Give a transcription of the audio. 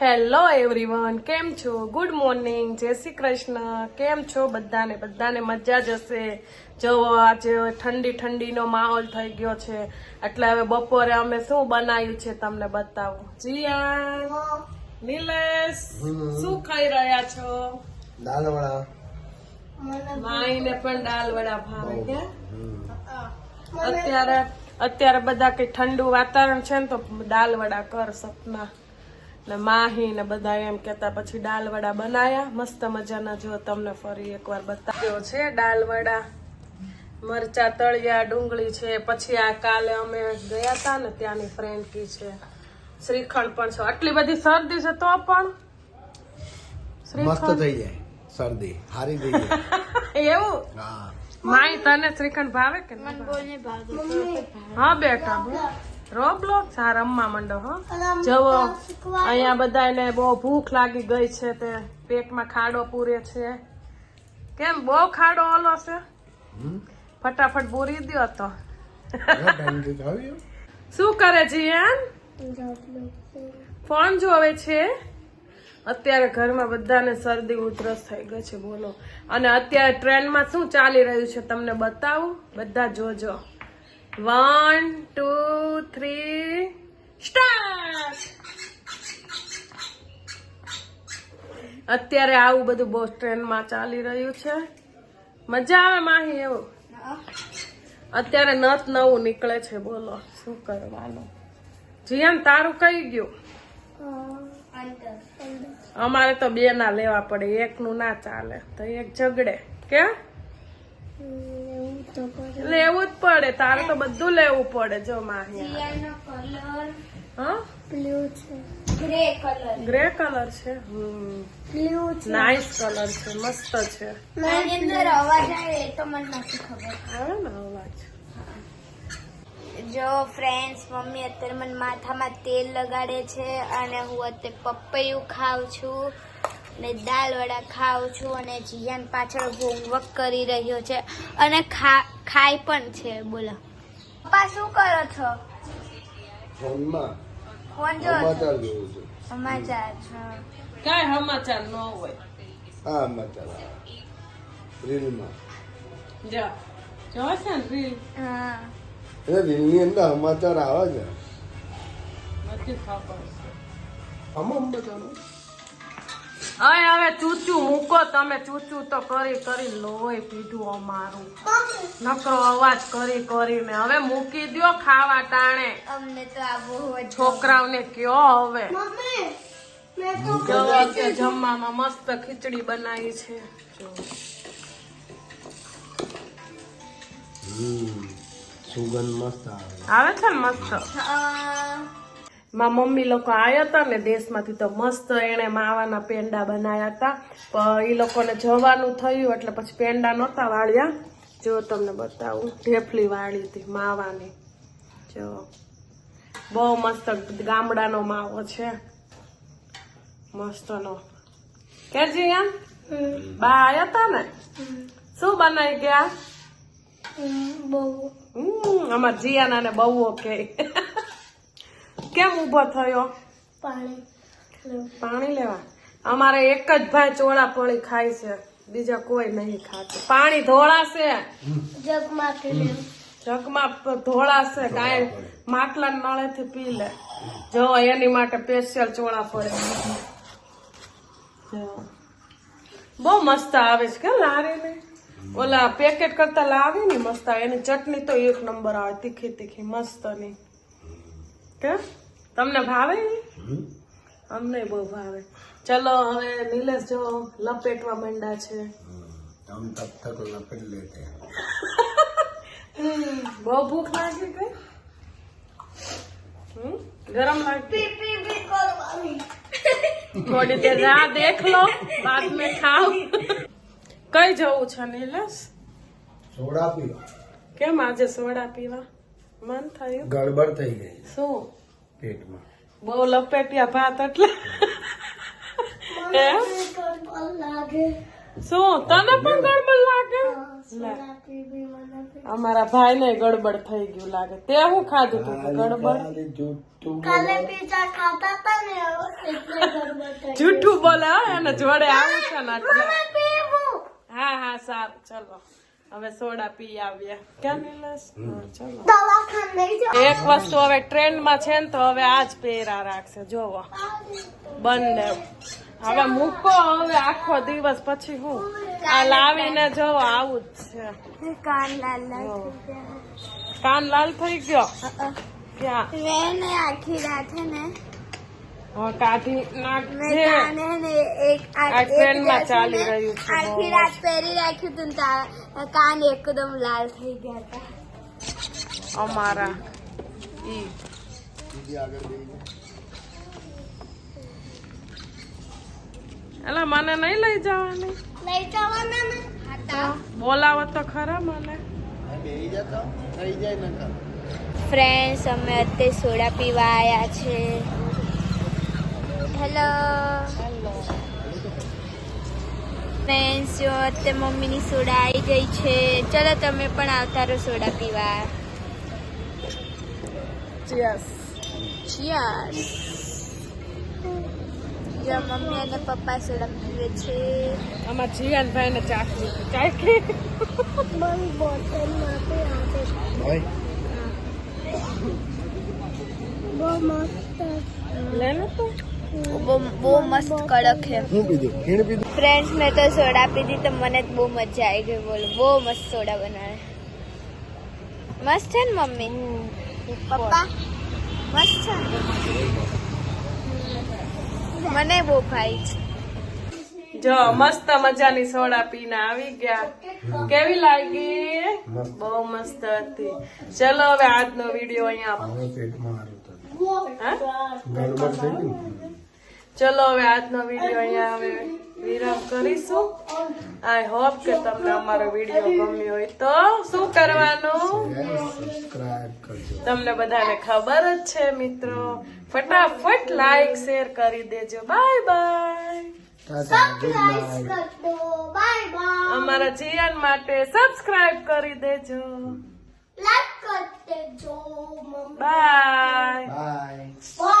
Hello everyone કેમ છો? Good morning જય શ્રી કૃષ્ણ. કેમ છો? બધાને બધાને મજા જ હશે. જો આજે ઠંડી ઠંડીનો માહોલ થઈ ગયો છે. એટલે હવે બપોરે અમે શું બનાવ્યું છે તમને બતાવું? જીયા નિલેશ શું ખાઈ રહ્યા છો? દાલ વડા માઈને પણ દાલ વડા ભાવે કે? અત્યારે અત્યારે બધા કઈ ઠંડુ વાતાવરણ છે ને તો દાલ વડા કર સપના. ને માહી ને બધા એમ કેતા પછી દાલ વડા બનાયા. મસ્ત મજાના જો તમને ફરી એકવાર બતાવ્યો છે દાલ વડા મરચા તળિયા ડુંગળી છે. પછી આ કાલે અમે ગયા હતા ને ત્યાંની ફ્રેન્ડ કી છે. શ્રીખંડ પણ છે. આટલી બધી શરદી છે તો પણ? મસ્ત શ્રીખંડ થઈ જાય. શરદી. હારી થઈ જાય. એવું? હા. માય તને શ્રીખંડ ભાવે કે નહીં ભાવે? હા બેટા રોબલોક હા રમવા માંડો હો. જવો અહીંયા બધાને બહુ ભૂખ લાગી ગઈ છે તે. પેટમાં ખાડો પૂરે છે. કેમ બહુ ખાડો ઓલો છે? ફટાફટ પૂરી દો તો? શું કરે જીયાન? ફોન જોવે છે? અત્યારે ઘરમાં બધાને શરદી ઉધરસ થઈ ગઈ છે બોલો. અને અત્યારે ટ્રેનમાં શું ચાલી રહ્યું છે તમને બતાવું? બધા જોજો. વન ટુ થ્રી સ્ટાર્ટ અત્યારે આવું બધું બહુ ટ્રેનમાં ચાલી રહ્યું છે. મજા આવે માહી એવું. અત્યારે નત નવું નીકળે છે, બોલો, શું કરવાનું? જીયાન તારું કઈ ગયું? અમારે તો બે ના લેવા પડે એક નું ના ચાલે, તો એક ઝઘડે, કે? લેવું જ પડે. તારે તો બધું લેવું પડે જો માહી. કલર બ્લુ છે. Grey colour. ગ્રે કલર છે? બ્લુ નાઇસ કલર છે. મસ્ત છે. એની અંદર અવાજ આવે એ તો મને નથી ખબર. આવે ને અવાજ? જો ફ્રેન્ડ્સ મમ્મી અત્યારે મને માથામાં તેલ લગાડે છે અને હું અત્યારે પપૈયું ખાઉં છું. અને દાલ વડા ખાઉં છું અને જીયાન પાછળ હોમવર્ક કરી રહ્યો છે. અને ખા- ખાય પણ છે બોલો. પપ્પા શું કરો છો? ફોનમાં ફોન જો. સમાચાર જોઉં છું. સમાચાર છો સમાચાર ન હોય. હા સમાચાર આવે. રીલમાં. જા. જોવે છે ને રીલ? હા. એ રીલની અંદર સમાચાર આવે છે. નથી ખબર. આમાં બતાવો હવે હવે ચૂચું મૂકો તમે ચૂચું તો કરી કરી લોહી પીધું અમારું. નકરો અવાજ કરી કરીને હવે મૂકી દ્યો ખાવા ટાણે. અમને તો આ છોકરાઓને કયો હવે? જમવામાં મસ્ત ખીચડી બનાવી છે. સુગંધ મસ્ત આવે. આવે છે ને મસ્ત. માં મમ્મી લોકો આવ્યા હતા ને દેશમાંથી તો મસ્ત એને માવાના પેંડા બનાવ્યા હતા. પણ એ લોકોને જવાનું થયું એટલે પછી પેંડા નહોતા વાળ્યા. જો તમને બતાવું ઢેફલી વાળી હતી માવાની. જો. બહુ મસ્ત ગામડાનો માવો છે. મસ્તનો. કે એમ બા આવ્યા હતા ને? શું બનાવી ગયા? બહુ. હમ અમાર જીયાના ને બહુ કે. કેમ ઊભો થયો? પાણી. પાણી લેવા. અમારે એક જ ભાઈ ચોળા પોળી ખાય છે. બીજા કોઈ નહીં ખાતું. પાણી ધોળાશે. જગમાંથી જગમાં ધોળાશે. કાંઈ માટલા નળેથી પી લે. જો એની માટે સ્પેશિયલ ચોળા પડે જો. બહુ મસ્ત આવે છે કે લારી ને ઓલા પેકેટ કરતા લાવે ને મસ્ત આવે. એની ચટણી તો એક નંબર આવે. તીખી તીખી મસ્તની કે તમને ભાવે? અમને બહુ ભાવે. ચલો હવે નિલેશ જો લપેટવા માંડ્યા છે. હમ તબ તક લપેટ લેતે. બહુ ભૂખ લાગી ગઈ ગરમ લાગતી થોડી દેર રાહ દેખ લો બાદ में ખાઓ કઈ જવું છે નિલેશ? સોડા પીવા. કેમ આજે સોડા પીવા? મન થયું? ગડબડ થઈ ગઈ. શું? પેટમાં બહુ લપેટ્યા ભાત એટલે એમ? શું તને પણ ગરબડ લાગે લે. અમારા ભાઈ ને ગડબડ થઈ ગયું લાગે તે શું ખાધું તું ગડબડ ખાલી જૂઠું કાલે પીઝા ખાતા હતા ને એટલે ગરબડ થઈ જૂઠું બોલે હો, એને જોડે આવું છે ને એટલે પીવું હા હા સારું ચલો હવે સોડા પી આવ્યા. ક્યાં? ચલો. એક વસ્તુ હવે ટ્રેનમાં છે ને તો હવે આજ પહેરા રાખશે. જોવો. બંને. હવે મૂકો હવે આખો દિવસ પછી હું. આ લાવીને જોવો આવું જ છે. કાન લાલ થઈ કાન લાલ થઈ ગયો. ક્યાં? આખી રાત ને કાઢી નાખજે એક ટ્રેનમાં ચાલી રહ્યું છે આખી રાત પહેરી રાખ્યું હતું તારા. કાન એકદમ લાલ થઈ ગયા હતા. અમારા. ઈ. એલા મને નહીં લઈ જવાની? લઈ જવાના ને? બોલાવો તો ખરા મને. ફ્રેન્ડ્સ અમે અત્યારે સોડા પીવા આવ્યા છે. હેલો ફ્રેન્ડ્સ જો અત્યારે મમ્મીની સોડા આવી ગઈ છે. ચલો તમે પણ આવતા રહો સોડા પીવા. ચિયર્સ ચિયર્સ જો મમ્મી અને પપ્પા સોડા પીવે છે. આમાં જીયાન ભાઈ ને ચાખી ચાખી બંધ બોટલમાં ભાઈ. બહુ મસ્ત. લે ને તું. બહુ બહુ મસ્ત કડક છે. હું પીધું ખીણ પીધું? ફ્રેન્ડ્સ મેં તો સોડા પીધી તો મને જ બહુ મજા આવી ગઈ બોલો. બહુ મસ્ત સોડા બનાવે. મસ્ત છે ને મમ્મી? પપ્પા? મસ્ત છે. મને બહુ ભાઈ છે. જો મસ્ત મજાની સોડા પીને આવી ગયા. કેવી લાગી? બહુ મસ્ત હતી. ચલો હવે આજનો વીડિયો અહીંયા? ગડબડ થઈ ગયું? ચલો હવે આજનો વીડિયો અહીંયા હવે વિરામ કરીશું. આઈ હોપ કે તમને અમારો વીડિયો ગમ્યો હોય તો શું કરવાનું? તમને તમને બધાને ખબર જ છે મિત્રો. ફટાફટ લાઈક શેર કરી દેજો. બાય બાય અમારા જીવન માટે સબસ્ક્રાઇબ કરી દેજો. Bye bye Bye.